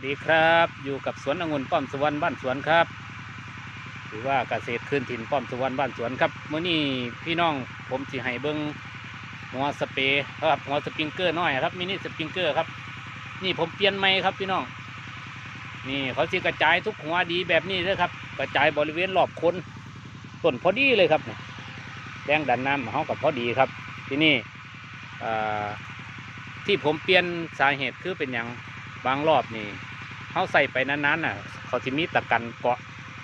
วัสดีครับ อยู่กับสวนองุ่นป้อมสุวรรณบ้านสวนครับ หรือว่าเกษตรคืนถิ่นป้อมสุวรรณบ้านสวนครับเมื่อนี้พี่น้องผมสิให้เบิ้งหัวสเปรย์ครับหัวสปริงเกอร์น้อยครับมินิสปริงเกอร์ครับ นี่ผมเปลี่ยนใหม่ครับพี่น้อง นี่เขาสิกระจายทุกหัวดีแบบนี้เลยครับ กระจายบริเวณรอบคนต้นพอดีเลยครับแรงดันน้ำเขากับพอดีครับ ที่นี่ที่ผมเปลี่ยนสาเหตุคือเป็นอย่าง บางรอบนี่เขาใส่ไปนานๆน่ะเขาจะมีตะกันเกาะ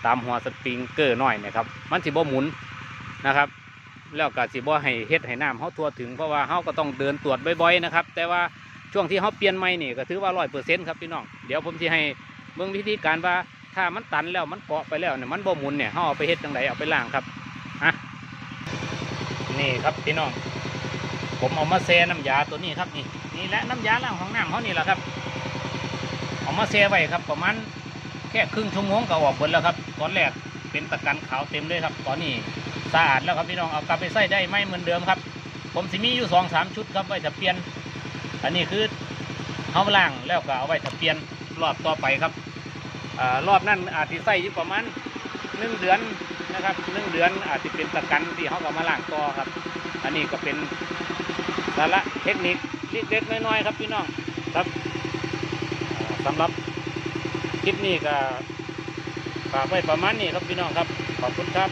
ตามหัวสปริงเกอร์หน้อยนะครับ มันสิบ่หมุนนะครับ แล้วก็สิบ่ให้เฮ็ดให้น้ำเขาทั่วถึงเพราะว่าเขาก็ต้องเดินตรวจบ่อยๆนะครับ แต่ว่าช่วงที่เขาเปลี่ยนใหม่นี่ก็ถือว่าร้อยเปอร์เซ็นต์ครับพี่น้องเดี๋ยวผมจะให้เบิ่งวิธีการว่าถ้ามันตันแล้วมันเกาะไปแล้วเนี่ยมันบ่หมุนเนี่ยเขาเอาไปเฮ็ดจังไดเอาไปล้างครับอะนี่ครับพี่น้อง ผมเอามาแช่น้ำยาตัวนี้ครับนี่นี่และน้ำยาล้างห้องน้ำเขานี่แหละครับ เอามาแช่ไว้ครับ ประมาณแค่ครึ่งชั่วโมงก็ออกหมดแล้วครับตอนแรกเป็นตะกันขาวเต็มเลยครับ ตอนนี้สะอาดแล้วครับพี่น้องเอากลับไปใส่ได้ไม่เหมือนเดิมครับ ผมสิมีอยู่สองสามชุดครับไว้จะเปลี่ยน อันนี้คือเขาล้างแล้วก็เอาไว้จะเปลี่ยนรอบต่อไปครับอรอบนั้นอาจจะใส่อยู่ประมาณหนึ่งเดือนนะครับหนึ่งเดือนอาจจะเป็นตะกันที่เขาก็มาล้างต่อครับ อันนี้ก็เป็นสาระเทคนิคเล็กๆน้อยๆครับพี่น้องครับ สำหรับคลิปนี้ก็ฝากไว้ประมาณนี้ครับพี่น้องครับ ขอบคุณครับ